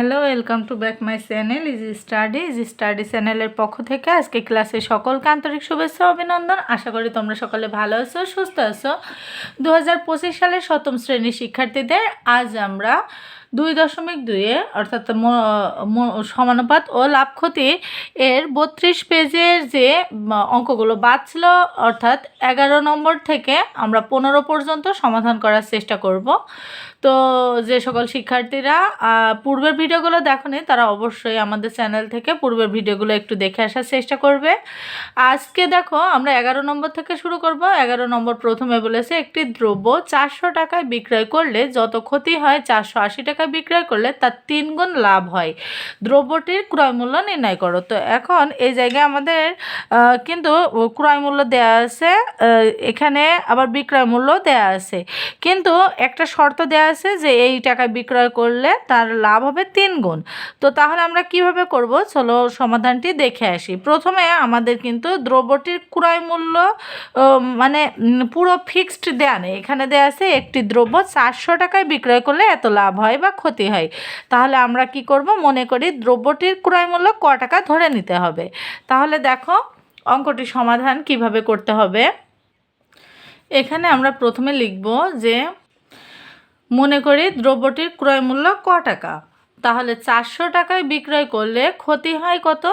Hello welcome to back my channel is study is study চ্যানেলের পক্ষ থেকে আজকে ক্লাসে সকলকে আন্তরিক শুভেচ্ছা, অভিনন্দন। আশা করি তোমরা সকলে ভালো আছো, সুস্থ আছো। দু হাজার পঁচিশ সালের সপ্তম শ্রেণির শিক্ষার্থীদের আজ আমরা দুই দশমিক দুইয়ে, অর্থাৎ সমানুপাত ও লাভ ক্ষতি এর বত্রিশ পেজের যে অঙ্কগুলো বাদ ছিল অর্থাৎ এগারো নম্বর থেকে আমরা পনেরো পর্যন্ত সমাধান করার চেষ্টা করব। তো যে সকল শিক্ষার্থীরা পূর্বের ভিডিওগুলো দেখোনি তারা অবশ্যই আমাদের চ্যানেল থেকে পূর্বের ভিডিওগুলো একটু দেখে আসার চেষ্টা করবে। আজকে দেখো, আমরা এগারো নম্বর থেকে শুরু করব। এগারো নম্বর প্রথমে বলেছে, একটি দ্রব্য চারশো টাকায় বিক্রয় করলে যত ক্ষতি হয় চারশো আশি টাকায় বিক্রয় করলে তার তিন গুণ লাভ হয়। দ্রব্যটির ক্রয় মূল্য নির্ণয় করো। তো এখন এই জায়গায় আমাদের কিন্তু ক্রয় মূল্য দেওয়া আছে এখানে আবার বিক্রয় মূল্য দেওয়া আছে। কিন্তু একটা শর্ত দেওয়া আছে যে এই টাকায় বিক্রয় করলে তার লাভ হবে তিন গুণ। তো তাহলে আমরা কীভাবে করব? চলো সমাধানটি দেখে আসি। প্রথমে আমাদের কিন্তু দ্রব্যটির ক্রয় মূল্য মানে পুরো ফিক্সড দেয়া নেই। এখানে দেওয়া আছে একটি দ্রব্য চারশো টাকায় বিক্রয় করলে এত লাভ হয় বা ক্ষতি হয়। তাহলে আমরা কি করব? মনে করি দ্রব্যটির ক্রয় মূল্য ক টাকা ধরে নিতে হবে। তাহলে দেখো অঙ্কটি সমাধান কীভাবে করতে হবে। এখানে আমরা প্রথমে লিখব যে মনে করে দ্রব্যটির ক্রয়মূল্য ক টাকা। তাহলে চারশো টাকায় বিক্রয় করলে ক্ষতি হয় কত?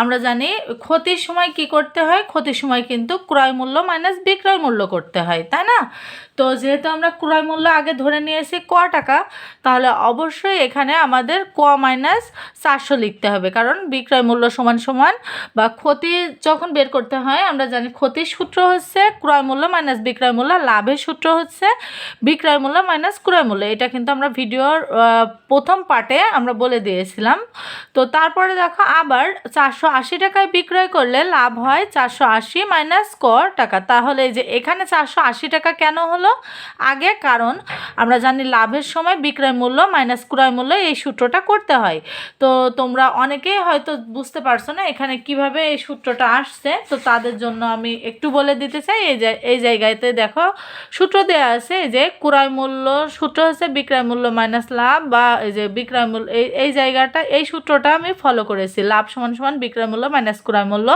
আমরা জানি ক্ষতির সময় কি করতে হয়? ক্ষতির সময় কিন্তু ক্রয় মূল্য মাইনাস বিক্রয় মূল্য করতে হয়, তাই না? তো যেহেতু আমরা ক্রয় মূল্য আগে ধরে নিয়েছি ক টাকা, তাহলে অবশ্যই এখানে আমাদের ক মাইনাস চারশো লিখতে হবে। কারণ বিক্রয় মূল্য সমান সমান বা ক্ষতি যখন বের করতে হয়, আমরা জানি ক্ষতির সূত্র হচ্ছে ক্রয় মূল্য মাইনাস বিক্রয় মূল্য, লাভের সূত্র হচ্ছে বিক্রয় মূল্য মাইনাস ক্রয় মূল্য। এটা কিন্তু আমরা ভিডিওর প্রথম পার্টে আমরা বলে দিয়েছিলাম। তো তারপরে দেখো আবার চারশো আশি টাকায় বিক্রয় করলে লাভ হয় চারশো আশি মাইনাস ক টাকা। তাহলে যে এখানে চারশো আশি টাকা কেন হলো? আগে কারণ আমরা জানি লাভের সময় বিক্রয় মূল্য মাইনাস ক্রয় মূল্য এই সূত্রটা করতে হয়। তো তোমরা অনেকেই হয়তো বুঝতে পারছ না এখানে কীভাবে এই সূত্রটা আসছে। তো তাদের জন্য আমি একটু বলে দিতে চাই, এই এই জায়গাতে দেখো সূত্র দেওয়া আছে যে ক্রয় মূল্য সূত্র হচ্ছে বিক্রয় মূল্য মাইনাস লাভ বা এই যে বিক্রয় মূল্য এই এই জায়গাটা, এই সূত্রটা আমি ফলো করেছি। লাভ সমান সমান বিক্রয় মূল্য মাইনাস ক্রয় মূল্য।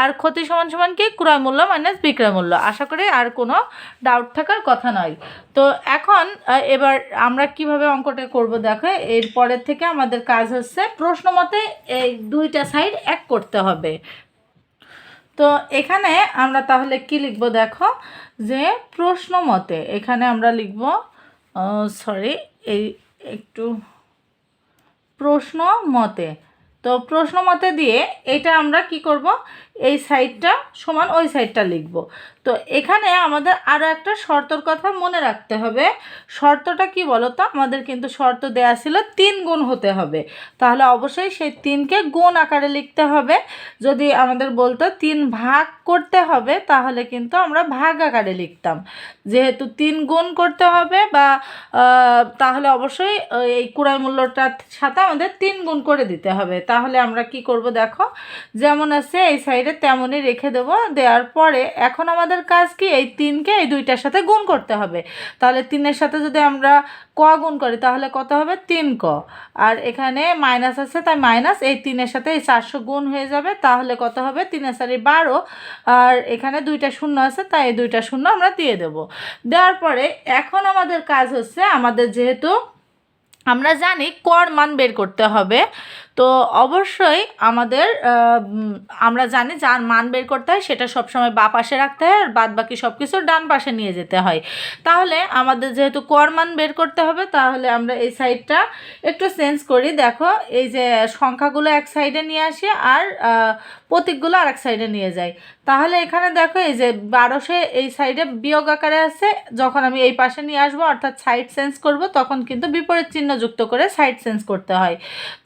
আর ক্ষতি সমান সমান কি? ক্রয় মূল্য মাইনাস বিক্রয় মূল্য। আশা করি আর কোনো ডাউট থাকার কথা নয়। তো এখন এবার আমরা কীভাবে অঙ্কটা করব দেখো, এরপরের থেকে আমাদের কাজ হচ্ছে প্রশ্ন মতে এই দুইটা সাইড এক করতে হবে। তো এখানে আমরা তাহলে কি লিখব দেখো, যে প্রশ্ন মতে, এখানে আমরা লিখব সরি এই একটু প্রশ্ন মতে। তো প্রশ্ন মতে দিয়ে এটা আমরা কি করব? এই সাইডটা সমান ওই সাইডটা লিখব। তো এখানে আমাদের আরও একটা শর্তর কথা মনে রাখতে হবে। শর্তটা কি বলো তো আমাদের কিন্তু শর্ত দেয়া ছিল তিন গুণ হতে হবে। তাহলে অবশ্যই সেই তিনকে গুণ আকারে লিখতে হবে। যদি আমাদের বলতো তিন ভাগ করতে হবে, তাহলে কিন্তু আমরা ভাগ আকারে লিখতাম। যেহেতু তিন গুণ করতে হবে বা তাহলে অবশ্যই এই কুড়াই মূল্যটার সাথে আমাদের তিন গুণ করে দিতে হবে। তাহলে আমরা কি করব দেখো? যেমন আছে এই সাইডে তেমনই রেখে দেবো। দেওয়ার পরে এখন আমাদের কাজ কি, এই তিনকে এই দুইটার সাথে গুণ করতে হবে। তাহলে তিনের সাথে যদি আমরা ক গুণ করি, তাহলে কত হবে? তিন ক। আর এখানে মাইনাস আছে, তাই মাইনাস এই তিনের সাথে এই চারশো গুণ হয়ে যাবে। তাহলে কত হবে? তিনের সারি বারো। আর এখানে দুইটা শূন্য আছে, তাই এই দুইটা শূন্য আমরা দিয়ে দেবো। দেওয়ার পরে এখন আমাদের কাজ হচ্ছে, আমাদের যেহেতু আমরা জানি কর মান বের করতে হবে তো অবশ্যই আমাদের আমরা জানি যার মান বের করতে হয় সেটা সবসময় বা পাশে রাখতে হয় আর বাদ বাকি সব কিছু ডান পাশে নিয়ে যেতে হয়। তাহলে আমাদের যেহেতু কর মান বের করতে হবে, তাহলে আমরা এই সাইডটা একটু চেঞ্জ করি। দেখো, এই যে সংখ্যাগুলো এক সাইডে নিয়ে আসি আর প্রতীকগুলো আর এক সাইডে নিয়ে যাই। তাহলে এখানে দেখো, এই যে বারোশে এই সাইডে বিয়োগ আকারে আছে, যখন আমি এই পাশে নিয়ে আসব, অর্থাৎ সাইড চেঞ্জ করব, তখন কিন্তু বিপরীত চিহ্ন যুক্ত করে সাইড চেঞ্জ করতে হয়।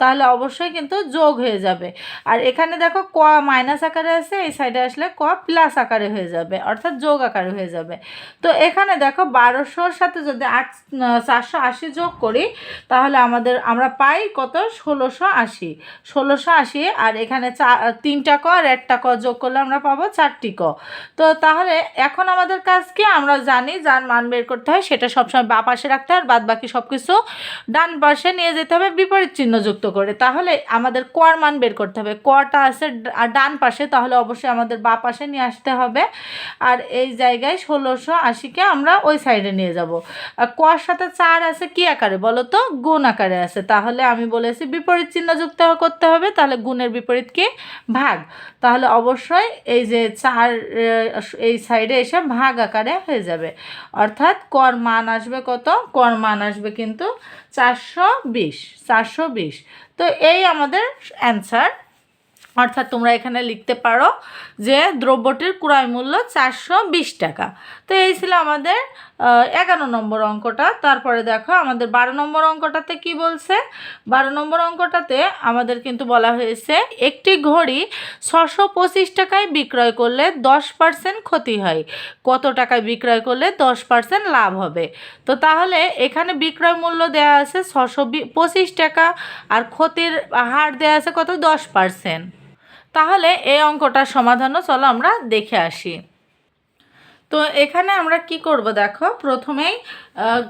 তাহলে অবশ্যই অবশ্যই কিন্তু যোগ হয়ে যাবে। আর এখানে দেখো ক মাইনাস আকারে আছে এই সাইডে আসলে ক প্লাস আকারে হয়ে যাবে, অর্থাৎ যোগ আকারে হয়ে যাবে। তো এখানে দেখো বারোশোর সাথে যদি আট চারশো আশি যোগ করি, তাহলে আমাদের, আমরা পাই কত? ষোলোশো আশি। ষোলোশো আশি, আর এখানে চা, তিনটা ক আর একটা ক যোগ করলে আমরা পাবো চারটি ক। তো তাহলে এখন আমাদের কাজ কি? আমরা জানি যার মান বের করতে হয় সেটা সবসময় বা পাশে রাখতে হয়, আর বাদ বাকি সব কিছু ডান পাশে নিয়ে যেতে হবে, বিপরীত চিহ্ন যুক্ত করে। তাহলে আমাদের কর মান বের করতে হবে। কটা আছে ডান পাশে, তাহলে অবশ্যই আমাদের বা পাশে নিয়ে আসতে হবে। আর এই জায়গায় ষোলোশো আশিকে আমরা ওই সাইডে নিয়ে যাব। আর কর সাথে চার আছে কি আকারে বলো তো? গুণ আকারে আছে। তাহলে আমি বলেছি বিপরীত চিহ্ন যুক্ত করতে হবে, তাহলে গুণের বিপরীত কি? ভাগ। তাহলে অবশ্যই এই যে চার এই সাইডে এসে ভাগ আকারে হয়ে যাবে। অর্থাৎ কর মান আসবে কত? কর মান আসবে কিন্তু চারশো বিশ চারশো বিশ। তো এই আমাদের অ্যান্সার অর্থাৎ তোমরা এখানে লিখতে পারো যে দ্রব্যটির ক্রয় মূল্য চারশো বিশ টাকা। তো এই ছিল আমাদের এগারো নম্বর অঙ্কটা। তারপরে দেখো, আমাদের বারো নম্বর অঙ্কটাতে কি বলছে? বারো নম্বর অঙ্কটাতে আমাদের কিন্তু বলা হয়েছে, একটি ঘড়ি ছশো পঁচিশ টাকায় বিক্রয় করলে দশ পার্সেন্ট ক্ষতি হয়। কত টাকায় বিক্রয় করলে দশ পার্সেন্ট লাভ হবে? তো তাহলে এখানে বিক্রয় মূল্য দেওয়া আছে ছশো পঁচিশ টাকা, আর ক্ষতির হার দেওয়া আছে কত? দশ পার্সেন্ট। তাহলে এই অঙ্কটার সমাধানও চলো আমরা দেখে আসি। তো এখানে আমরা কি করব দেখো? প্রথমেই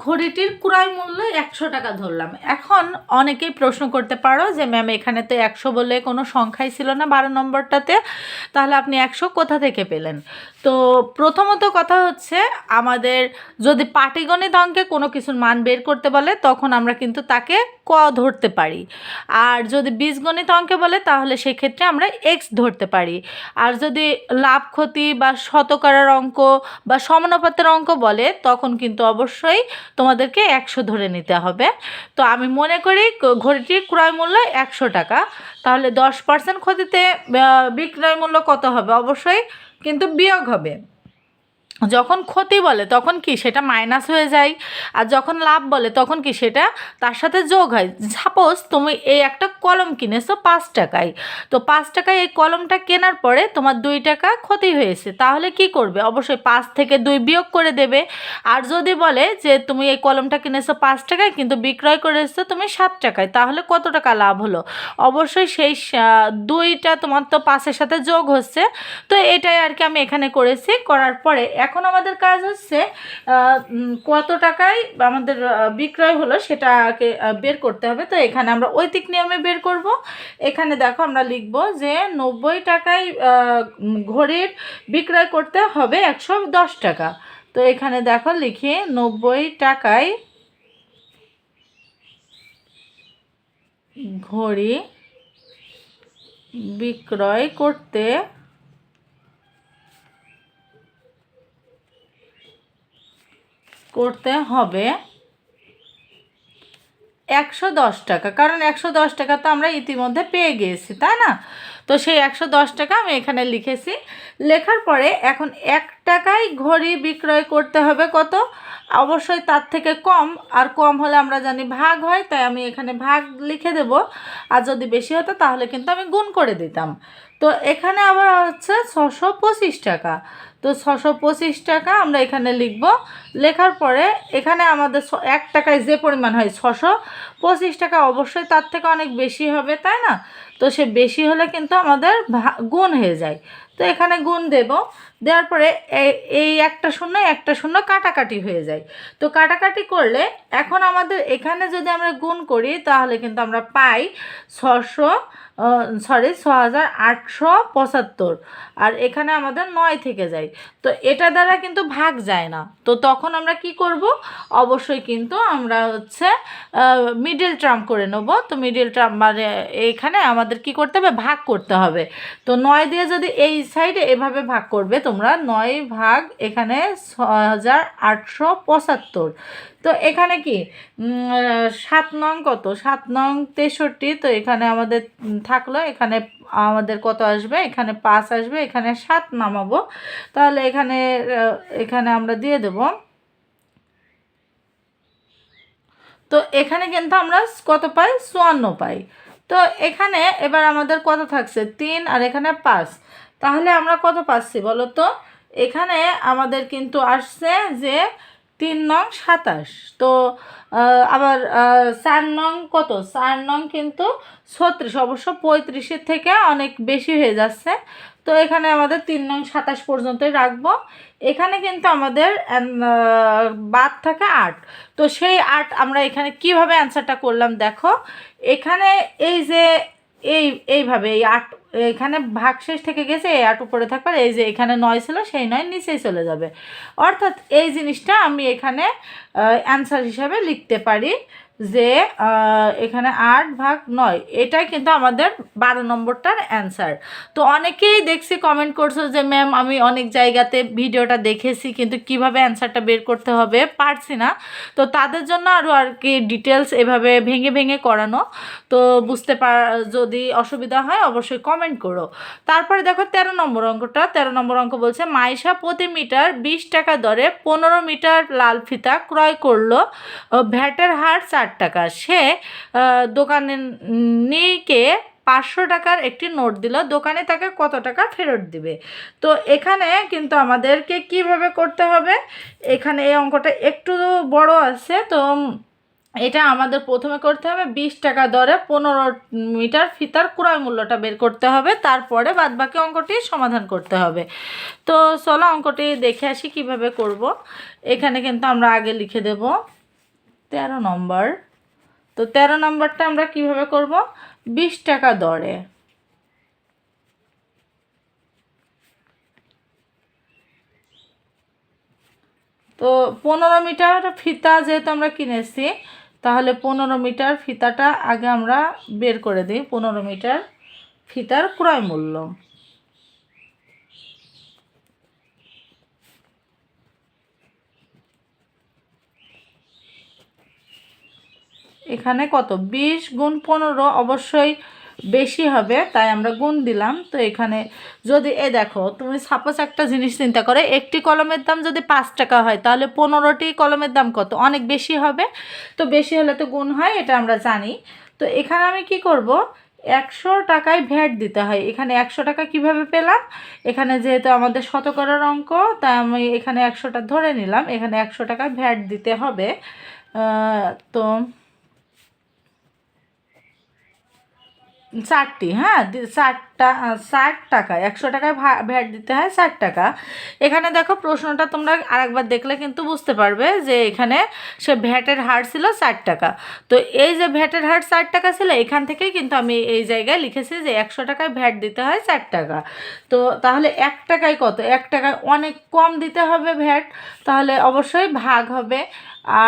ঘড়িটির ক্রয় মূল্য একশো টাকা ধরলাম। এখন অনেকেই প্রশ্ন করতে পারো যে, ম্যাম, এখানে তো একশো বলে কোনো সংখ্যাই ছিল না বারো নম্বরটাতে। তাহলে আপনি একশো কোথা থেকে পেলেন? তো প্রথমত কথা হচ্ছে, আমাদের যদি পাটিগণিত অঙ্কে কোনো কিছুর মান বের করতে বলে, তখন আমরা কিন্তু তাকে ক ধরতে পারি। আর যদি বীজগণিত অঙ্কে বলে, তাহলে সেক্ষেত্রে আমরা এক্স ধরতে পারি। আর যদি লাভ ক্ষতি বা শতকরার অঙ্ক বা সমানুপাতের অঙ্ক বলে, তখন কিন্তু অবশ্যই তোমাদেরকে একশো ধরে নিতে হবে। তো আমি মনে করি ঘড়িটির ক্রয় মূল্য একশো টাকা। তাহলে দশ পার্সেন্ট ক্ষতিতে বিক্রয় মূল্য কত হবে? অবশ্যই কিন্তু বিয়োগ হবে। যখন ক্ষতি বলে, তখন কি সেটা মাইনাস হয়ে যায়? আর যখন লাভ বলে, তখন কি সেটা তার সাথে যোগ হয়? সাপোজ তুমি এই একটা কলম কিনেছো পাঁচ টাকায়। তো পাঁচ টাকায় এই কলমটা কেনার পরে তোমার দুই টাকা ক্ষতি হয়েছে। তাহলে কি করবে? অবশ্যই পাঁচ থেকে দুই বিয়োগ করে দেবে। আর যদি বলে যে তুমি এই কলমটা কিনেছো পাঁচ টাকায়, কিন্তু বিক্রয় করেছ তুমি সাত টাকায়, তাহলে কত টাকা লাভ হলো? অবশ্যই সেই দুইটা তোমার তো পাঁচের সাথে যোগ হচ্ছে। তো এটাই আর কি আমি এখানে করেছি। করার পরে এখন আমাদের কাজ হচ্ছে কত টাকায় আমাদের বিক্রয় হলো সেটাকে বের করতে হবে। তো এখানে আমরা ঐতিক নিয়মে বের করব। এখানে দেখো আমরা লিখব যে নব্বই টাকায় ঘড়ির বিক্রয় করতে হবে একশো দশ টাকা। তো এখানে দেখো লিখে নব্বই টাকায় ঘড়ি বিক্রয় করতে করতে হবে একশো দশ টাকা। কারণ একশো দশ টাকা তো আমরা ইতিমধ্যে পেয়ে গিয়েছি, তাই না? তো সেই একশো দশ টাকা আমি এখানে লিখেছি। লেখার পরে এখন এক টাকায় ঘড়ি বিক্রয় করতে হবে কত? অবশ্যই তার থেকে কম, আর কম হলে আমরা জানি ভাগ হয়, তাই আমি এখানে ভাগ লিখে দেব। আর যদি বেশি হতো তাহলে কিন্তু আমি গুণ করে দিতাম। তো এখানে আবার হচ্ছে ছশো পঁচিশ টাকা। তো ছশো পঁচিশ টাকা আমরা এখানে লিখব। লেখার পরে এখানে আমাদের এক টাকায় যে পরিমাণ হয় ছশো পঁচিশ টাকা, অবশ্যই তার থেকে অনেক বেশি হবে, তাই না? তো সে বেশি হলে কিন্তু আমাদের গুণ হয়ে যায়। তো এখানে গুণ দেব। দেওয়ার পরে এই একটা শূন্য একটা শূন্য কাটাকাটি হয়ে যায়। তো কাটাকাটি করলে এখন আমাদের এখানে যদি আমরা গুণ করি, তাহলে কিন্তু আমরা পাই ছশো সরি ছ হাজার আটশো পঁচাত্তর। আর এখানে আমাদের নয় থেকে যায়। তো এটা দ্বারা কিন্তু ভাগ যায় না। তো তখন আমরা কি করব? অবশ্যই কিন্তু আমরা হচ্ছে মিডিল টার্ম করে নেব। তো মিডিল টার্ম মানে এখানে আমাদের কি করতে হবে? ভাগ করতে হবে। তো নয় দিয়ে যদি এই সাইডে এভাবে ভাগ করবে, তোমরা নয় ভাগ এখানে ছ হাজার আটশো পঁচাত্তর। তো এখানে কি? সাত নং কত? সাত নং তেষট্টি, তো এখানে আমাদের থাকল। এখানে আমাদের কত আসবে? এখানে পাঁচ আসবে, এখানে সাত নামাবো। তাহলে এখানে এখানে আমরা দিয়ে দেব। তো এখানে কিন্তু আমরা কত পাই? চুয়ান্ন পাই। তো এখানে এবার আমাদের কত থাকছে? তিন আর এখানে পাঁচ। তাহলে আমরা কত পাচ্ছি বলো তো? এখানে আমাদের কিন্তু আসছে যে তিন নং সাতাশ। তো আবার চার নং কত? চার নং কিন্তু ছত্রিশ, অবশ্য পঁয়ত্রিশের থেকে অনেক বেশি হয়ে যাচ্ছে। তো এখানে আমাদের তিন নং সাতাশ পর্যন্তই রাখব। এখানে কিন্তু আমাদের বাদ থাকে আট। তো সেই আট আমরা এখানে কীভাবে অ্যান্সারটা করলাম দেখো? এখানে এই যে এই, এইভাবে এই আট, এখানে ভাগ শেষ থেকে গেছে, এই আট উপরে থাকবার, এই যে এখানে নয় ছিল, সেই নয় নিচেই চলে যাবে। অর্থাৎ এই জিনিসটা আমি এখানে অ্যান্সার হিসাবে লিখতে পারি। যে এখানে আট ভাগ নয়। এটাই কিন্তু আমাদের বারো নম্বরটার অ্যান্সার। তো অনেকেই দেখছি কমেন্ট করছ যে ম্যাম আমি অনেক জায়গাতে ভিডিওটা দেখেছি, কিন্তু কীভাবে অ্যান্সারটা বের করতে হবে পারছি না। তো তাদের জন্য আরও আর কি ডিটেলস এভাবে ভেঙে ভেঙে করানো। তো বুঝতে পার যদি অসুবিধা হয়, অবশ্যই কমেন্ট করো। তারপরে দেখো, তেরো নম্বর অঙ্কটা। তেরো নম্বর অঙ্ক বলছে, মাইশা প্রতি মিটার বিশ টাকা দরে পনেরো মিটার লাল ফিতা ক্রয় করল ভ্যাটের হার চার টাকা। সে আহ, দোকানিকে পাঁচশো টাকার একটি নোট দিল দোকানে তাকে কত টাকা ফেরত দিবে। তো এখানে কিন্তু আমাদেরকে কীভাবে করতে হবে? এখানে এই অঙ্কটা একটু বড় আছে তো এটা আমাদের প্রথমে করতে হবে বিশ টাকা দরে পনেরো মিটার ফিতার ক্রয় মূল্যটা বের করতে হবে তারপরে বাদবাকি অঙ্কটি সমাধান করতে হবে। তো চলো অঙ্কটি দেখে আসি কীভাবে করব। এখানে কিন্তু আমরা আগে লিখে দেব। তেরো নম্বর। তো তেরো নম্বরটা আমরা কীভাবে করব? বিশ টাকা দরে। তো পনেরো মিটার ফিতা যেহেতু আমরা কিনেছি, তাহলে পনেরো মিটার ফিতাটা আগে আমরা বের করে দিই, পনেরো মিটার ফিতার ক্রয় মূল্য। এখানে কত? বিশ গুণ পনেরো অবশ্যই বেশি হবে, তাই আমরা গুণ দিলাম। তো এখানে যদি এ দেখো, তুমি সাপোজ একটা জিনিস চিন্তা করে, একটি কলমের দাম যদি পাঁচ টাকা হয়, তাহলে পনেরোটি কলমের দাম কত? অনেক বেশি হবে। তো বেশি হলে তো গুণ হয়, এটা আমরা জানি। তো এখানে আমি কি করব? একশো টাকায় ভ্যাট দিতে হয়। এখানে একশো টাকা কীভাবে পেলাম? এখানে যেহেতু আমাদের শতকরার অঙ্ক, তাই আমি এখানে একশোটা ধরে নিলাম। এখানে একশো টাকায় ভ্যাট দিতে হবে। তো চারটি হ্যাঁ চারটা ষাট টাকা, একশো টাকায় ভ্যাট দিতে হয় ষাট টাকা। এখানে দেখো প্রশ্নটা তোমরা আরেকবার দেখলে কিন্তু বুঝতে পারবে যে এখানে সে ভ্যাটের হার ছিল ষাট টাকা। তো এই যে ভ্যাটের হার ষাট টাকা ছিল, এখান থেকেই কিন্তু আমি এই জায়গায় লিখেছি যে একশো টাকায় ভ্যাট দিতে হয় ষাট টাকা। তো তাহলে এক টাকায় কত? এক টাকায় অনেক কম দিতে হবে ভ্যাট, তাহলে অবশ্যই ভাগ হবে।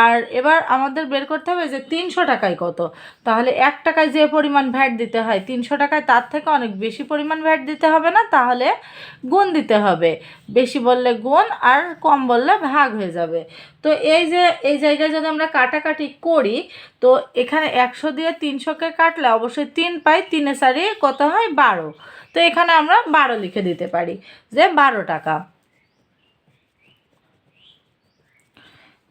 আর এবার আমাদের বের করতে হবে যে তিনশো টাকায় কত। তাহলে এক টাকায় যে পরিমাণ ভ্যাট দিতে হয়, তিনশো টাকায় তার থেকে অনেক বেশি পরিমাণ ভ্যাট দিতে হবে না? তাহলে গুণ দিতে হবে। বেশি বললে গুণ আর কম বললে ভাগ হয়ে যাবে। তো এই যে, এই জায়গায় যদি আমরা কাটাকাটি করি, তো এখানে একশো দিয়ে তিনশোকে কাটলে অবশ্যই তিন পাই তিনে সারি কত হয়? বারো। তো এখানে আমরা বারো লিখে দিতে পারি যে বারো টাকা।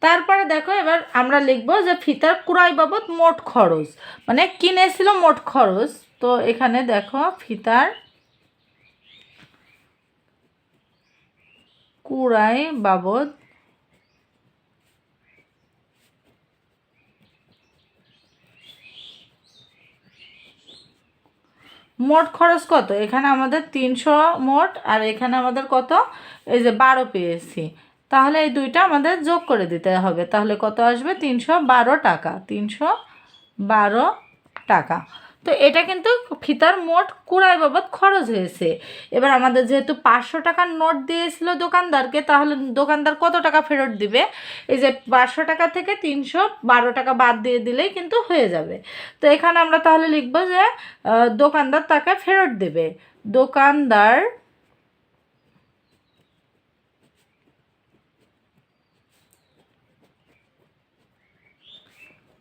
তারপরে দেখো এবার আমরা লিখব যে ফিতার ক্রয় বাবদ মোট খরচ। মানে কিনেছিল মোট খরচ। তো এখানে দেখো ফিতার কুড়াই বাবদ মোট খরচ কত? এখানে আমাদের তিনশো মোট, আর এখানে আমাদের কত? এই যে বারো পেয়েছি। তাহলে এই দুইটা আমাদের যোগ করে দিতে হবে। তাহলে কত আসবে? তিনশো বারো টাকা। তিনশো বারো টাকা। তো এটা কিন্তু ফিতার মোট কুড়াই বাবদ খরচ হয়েছে। এবার আমাদের যেহেতু পাঁচশো টাকার নোট দিয়েছিল দোকানদারকে, তাহলে দোকানদার কত টাকা ফেরত দিবে? এই যে পাঁচশো টাকা থেকে তিনশো বারো টাকা বাদ দিয়ে দিলেই কিন্তু হয়ে যাবে। তো এখানে আমরা তাহলে লিখব যে দোকানদার তাকে ফেরত দেবে। দোকানদার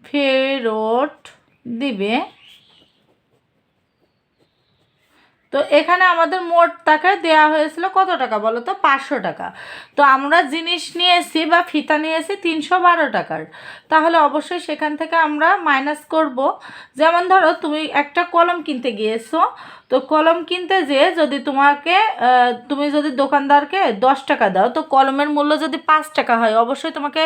ফেরত দিবে। তো এখানে আমাদের মোট টাকা দেওয়া হয়েছিল কত টাকা বলো তো? পাঁচশো টাকা। তো আমরা জিনিস নিয়েছি বা ফিতা নিয়েছি তিনশো বারো টাকার। তাহলে অবশ্যই সেখান থেকে আমরা মাইনাস করব। যেমন ধরো তুমি একটা কলম কিনতে গিয়েছো, তো কলম কিনতে যেয়ে যদি তোমাকে তুমি যদি দোকানদারকে দশ টাকা দাও, তো কলমের মূল্য যদি পাঁচ টাকা হয়, অবশ্যই তোমাকে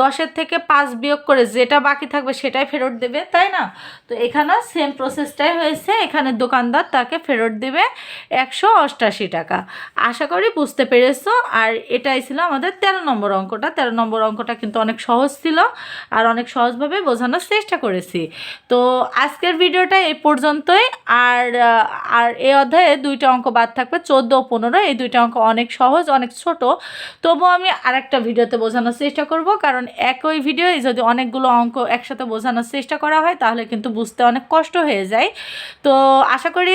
দশের থেকে পাঁচ বিয়োগ করে যেটা বাকি থাকবে সেটাই ফেরত দেবে, তাই না? তো এখানেও সেম প্রসেসটাই হয়েছে। এখানে দোকানদার তাকে ফেরত দেবে একশো অষ্টাশি টাকা। আশা করি বুঝতে পেরেছ। আর এটাই ছিল আমাদের তেরো নম্বর অঙ্কটা। তেরো নম্বর অঙ্কটা কিন্তু অনেক সহজ ছিল আর অনেক সহজভাবে বোঝানোর চেষ্টা করেছি। তো আজকের ভিডিওটা এই পর্যন্তই। আর আর এই অধ্যায়ে দুইটা অঙ্ক বাদ থাকবে, চোদ্দ ও পনেরো। এই দুইটা অঙ্ক অনেক সহজ, অনেক ছোট। তবুও আমি আরেকটা ভিডিওতে বোঝানোর চেষ্টা করব। কারণ একই ভিডিওই যদি অনেকগুলো অঙ্ক একসাথে বোঝানোর চেষ্টা করা হয়, তাহলে কিন্তু বুঝতে অনেক কষ্ট হয়ে যায়। তো আশা করি